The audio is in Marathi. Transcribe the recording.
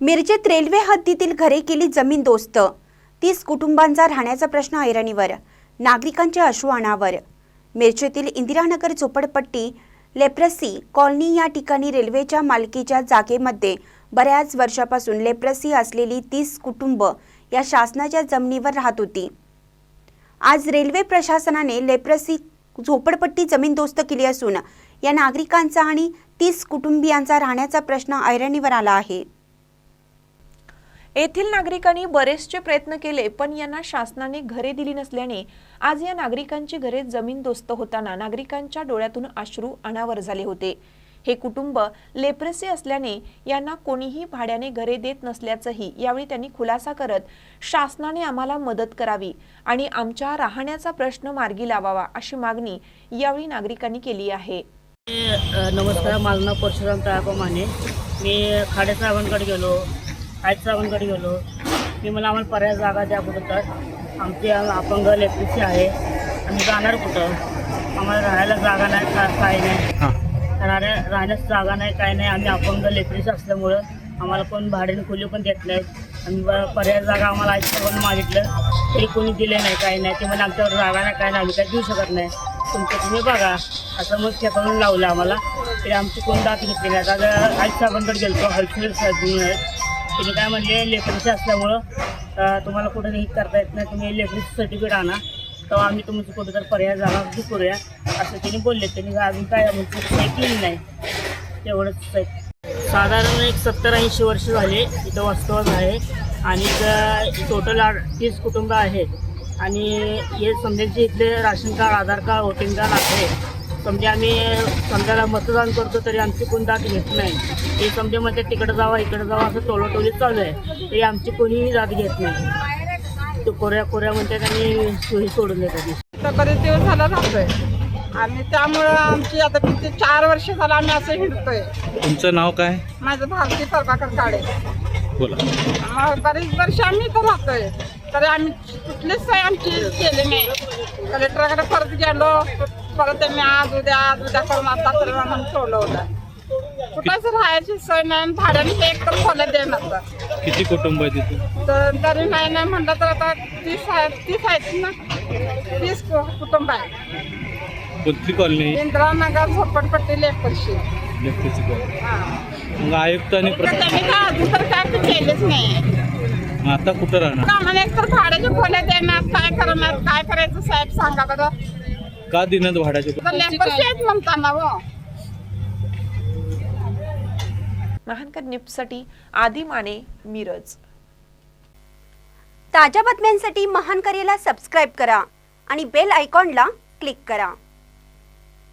मिरजेत रेल्वे हद्दीतील घरे केली जमीन दोस्त. तीस कुटुंबांचा राहण्याचा प्रश्न ऐरणीवर नागरिकांच्या अश्रू अनावर मिरजेतील इंदिरानगर झोपडपट्टी लेप्रसी कॉलनी या ठिकाणी रेल्वेच्या मालकीच्या जागेमध्ये बऱ्याच वर्षापासून लेप्रसी असलेली तीस कुटुंब या शासनाच्या जमिनीवर राहत होती. आज रेल्वे प्रशासनाने लेप्रसी झोपडपट्टी जमीनदोस्त केली असून या नागरिकांचा आणि तीस कुटुंबियांचा राहण्याचा प्रश्न ऐरणीवर आला आहे. येथील नागरिकांनी बरेचसे प्रयत्न केले पण यांना शासनाने घरे दिली नसल्याने आज या नागरिकांची घरे जमीनदोस्त होताना नागरिकांच्या डोळ्यातून अश्रू अनावर झाले होते. हे कुटुंब लेप्रसी असल्याने यांना कोणीही भाड्याने घरे देत नसल्याचंही यावेळी त्यांनी खुलासा करत शासनाने आम्हाला मदत करावी आणि आमच्या राहण्याचा प्रश्न मार्गी लावावा अशी मागणी यावेळी नागरिकांनी केली आहे. नमस्कार. माझं नाव परशुराम तळापमाने मी खाडे साहेबांकडे गेलो. आयत साहेबांकडे गेलो. मी मला आम्हाला पर्याय जागा द्या कुठं तर आमची अपंग लेप्रिसी आहे. आम्ही जाणार कुठं? आम्हाला राहायला जागा नाही का? काय नाही. राहण्या राहण्यास जागा नाही काय नाही. आम्ही अपंग लेप्रिसी असल्यामुळं आम्हाला कोण भाड्याने खोली पण देत नाहीत. आणि ब- पर्याय जागा आम्हाला साहेबांनी मागितलं. तरी कोणी दिले नाही काय नाही. ते म्हणजे आमच्यावर जागा नाही काय नाही. आम्ही काय देऊ शकत नाही. तुमचं तुम्ही बघा. असं मग खेकडून लावलं आम्हाला. तरी आमची कोण दात घेतली नाही. आता साहेबांकडे गेलो हलसेल साहेब आहेत तुम्ही काय म्हणले लेकरीचे असल्यामुळं तुम्हाला कुठं हे करता येत नाही तुम्ही लेकरीचं सर्टिफिकेट आणा. तेव्हा आम्ही तुमचं कुठं तर पर्याय जाणार की करूया असं त्यांनी बोलले. त्यांनी अजून काय म्हणजे ऐकलेलं केली नाही. तेवढंच साधारण एक सत्तर ऐंशी वर्ष झाले इथं वास्तवच आहे. आणि टोटल तीस कुटुंब आहेत. आणि हे समजायचे इथले ration card Aadhaar card voting card आहे. समजा आम्ही समजायला मतदान करतो तरी आमची कोण दात घेत नाही. हे समजा म्हणते तिकडं जावा इकडं जावा असं टोलोटोली चालू आहे. तरी आमची कोणीही दात घेत नाही. तो कोऱ्या कोऱ्या म्हणतात आणि सोयी सोडून देतात तर बरेच दिवस झाला राहतोय? आणि त्यामुळं आमची आता किती चार वर्ष झालं आम्ही असं हिंडतोय. तुमचं नाव काय? माझं भारती प्रभाकर काळे. बोला. मग बरेच वर्ष आम्ही इथं राहतोय. तरी आम्ही कुठलीच सोय आमची केली नाही. कलेक्टरकडे परत गेलो. परत त्यांनी आज उद्या आज उद्या करून आता तर म्हणून ठेवलं होतं कुठंच राहायची सोय नाही आणि भाड्याने ते एक तर खोल्या देणार तर. किती कुटुंब आहे तिथे? तर तरी नाही नाही म्हणलं तर आता तीस आहे तीस आहेत ना. तीस कु- कुटुंब आहे. कोणती कॉलनी इंदिरानगर झोपडपट्टी लेपरशी व्यक्तीची कॉलनी. हा. मग आयुक्त आणि तर प्र- त्यांनी काय अजून तर काय ते केलेच नाही. आता कुठं राहणार? आम्हाला एक तर भाड्याच्या खोल्या देणार काय करणार काय करायचं साहेब सांगा बरं. का दिनात भाड्याचे हो महानकर निप्ससाठी आदी माने मिरज. ताज्या बातम्यांसाठी महान करेला सबस्क्राईब करा आणि बेल आयकॉनला क्लिक करा.